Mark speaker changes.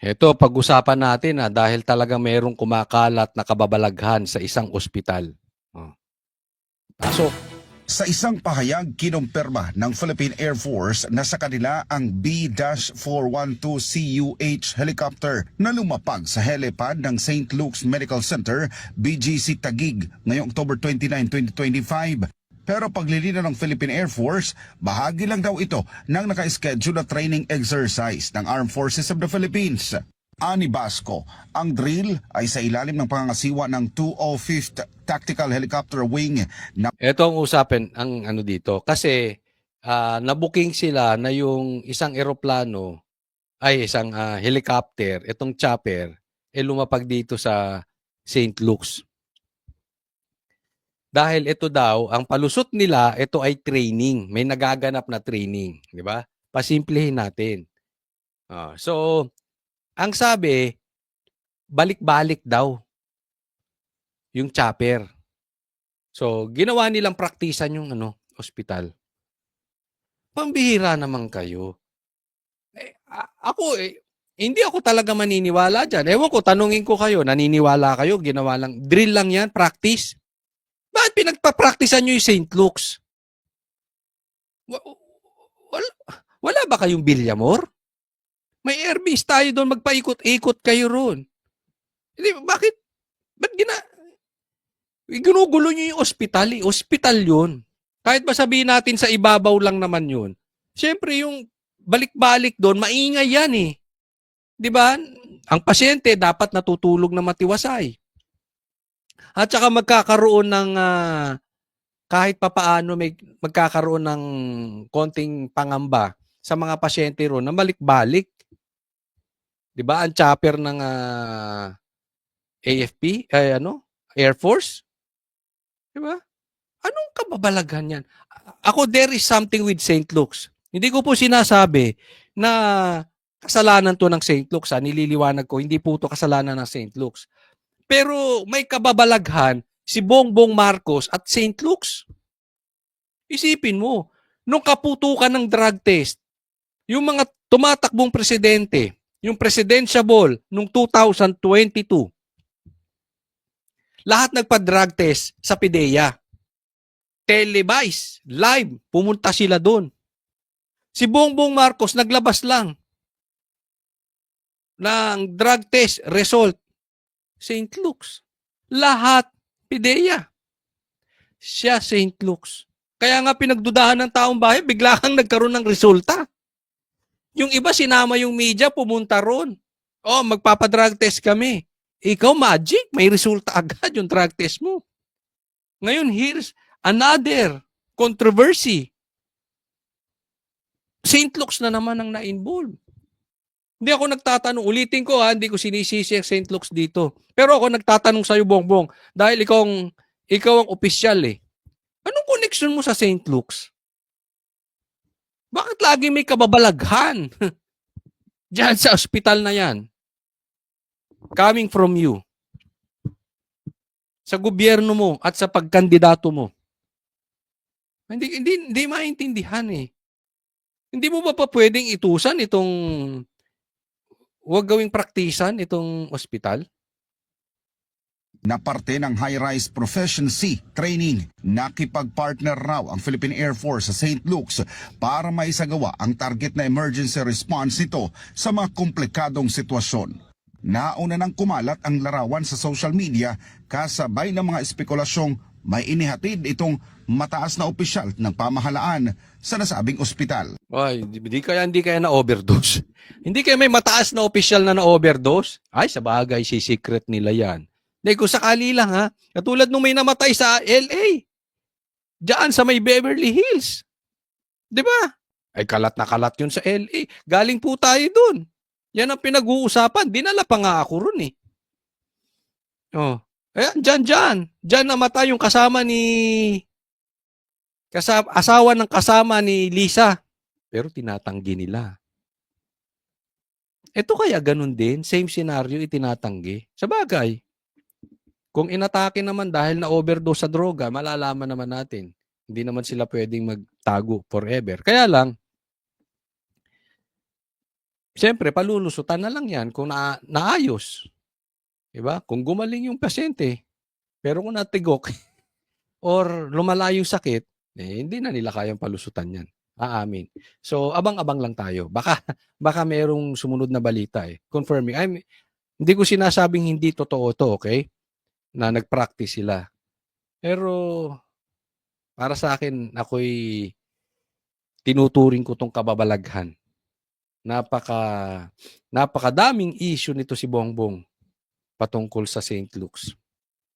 Speaker 1: Ito, pag-usapan natin na dahil talaga mayroong kumakalat na kababalaghan sa isang ospital. Oh. Pasok.
Speaker 2: Sa isang pahayag, kinumpirma ng Philippine Air Force na sa kanila ang B-412CUH helicopter na lumapag sa helipad ng St. Luke's Medical Center, BGC Tagig, ngayong October 29, 2025. Pero paglilinaw ng Philippine Air Force, bahagi lang daw ito ng naka-schedule na training exercise ng Armed Forces of the Philippines. Ani Basco, ang drill ay sa ilalim ng pangangasiwa ng 205th Tactical Helicopter Wing na
Speaker 1: Ito ang usapin, ang ano dito. Kasi ah, nabuking sila na yung isang eroplano, ay isang ah, helicopter, itong chopper, eh lumapag dito sa St. Luke's. Dahil ito daw, ang palusot nila, ito ay training. May nagaganap na training. Di ba? Pasimplihin natin. Ah, so, ang sabi, balik-balik daw yung chopper. So, ginawa nilang praktisan yung ano, ospital. Pambihira naman kayo. Eh, ako, eh, hindi ako talaga maniniwala dyan. Ewan ko, tanungin ko kayo, naniniwala kayo, ginawa lang, drill lang yan, practice. Bakit pinagpa-practicean nyo yung St. Luke's? Wa- Wala, wala ba kayong Bilyamor? May airbase tayo doon, magpaikot-ikot kayo roon. Hindi, bakit? Ba't gina... Ginugulo nyo yung ospital eh. Ospital yun. Kahit ba sabihin natin sa ibabaw lang naman yun. Siyempre yung balik-balik doon, maingay yan eh. 'Di ba? Ang pasyente dapat natutulog na matiwasay. At saka magkakaroon ng ah, kahit papaano may magkakaroon ng konting pangamba sa mga pasyente ron na balik-balik. 'Di ba? Ang chopper ng ah, AFP, ay ano? Air Force. 'Di ba? Anong kababalaghan yan? Ako, there is something with St. Luke's. Hindi ko po sinasabi na kasalanan to ng St. Luke's. Ha? Nililiwanag ko, hindi po to kasalanan ng St. Luke's. Pero may kababalaghan si Bongbong Marcos at St. Luke's. Isipin mo, nung kaputukan ng drug test, yung mga tumatakbong presidente, yung presidential nung 2022, lahat nagpa-drug test sa PIDEA. Televised, live, pumunta sila doon. Si Bongbong Marcos naglabas lang ng drug test result. St. Luke's. Lahat, PIDEA. Siya, St. Luke's. Kaya nga pinagdudahan ng taong bayan, bigla kang nagkaroon ng resulta. Yung iba, sinama yung media, pumunta ron. Oh, magpapadrug test kami. Ikaw, magic, may resulta agad yung drug test mo. Ngayon, here's another controversy. St. Luke's na naman ang na-involve. Hindi ako nagtatanong, ulitin ko ha, hindi ko sinisisi St. Luke's dito. Pero ako nagtatanong sa'yo, Bongbong, dahil ikaw ang, ikaw ang opisyal eh. Anong connection mo sa St. Luke's? Bakit lagi may kababalaghan? Diyan sa ospital na yan. Coming from you. Sa gobyerno mo at sa pagkandidato mo. Hindi, hindi, hindi maintindihan eh. Hindi mo ba pa pwedeng itusan itong huwag gawing praktisan itong ospital?
Speaker 2: na parte ng high-rise proficiency training. Nakipag-partner raw ang Philippine Air Force sa St. Luke's para maisagawa ang target na emergency response nito sa mga komplikadong sitwasyon. Nauna nang kumalat ang larawan sa social media kasabay ng mga espekulasyong may inihatid itong mataas na opisyal ng pamahalaan sa nasabing ospital.
Speaker 1: Ay, di, di kaya hindi kaya na overdose. hindi kaya may mataas na official na na overdose? Ay, sa bagay si secret nila 'yan. Hindi kung sakali lang ha. Katulad nung may namatay sa LA. Diyan sa may Beverly Hills. 'Di ba? Ay kalat na kalat 'yun sa LA. Galing po tayo doon. Yan ang pinag-uusapan. Dinala pa nga ako ron eh. Oh. Ayan, dyan, dyan. Dyan namatay yung kasama ni... Kasama, asawa ng kasama ni Lisa. Pero tinatanggi nila. Ito kaya ganun din, same scenario itinatanggi. Sa bagay, kung inatake naman dahil na overdose sa droga, malalaman naman natin. Hindi naman sila pwedeng magtago forever. Kaya lang, siyempre palulusutan na lang 'yan kung na naayos. 'Di ba? Kung gumaling yung pasyente, pero kung natigok or lumala yung sakit, eh, hindi na nila kayang palusutan 'yan. Aamin. So, abang-abang lang tayo. Baka baka merong sumunod na balita, eh, confirming. I'm hindi ko sinasabing hindi totoo 'to, okay, na nag-practice sila. Pero para sa akin, ako'y tinuturing ko 'tong kababalaghan. Napaka napakadaming issue nito si Bongbong patungkol sa St. Luke's.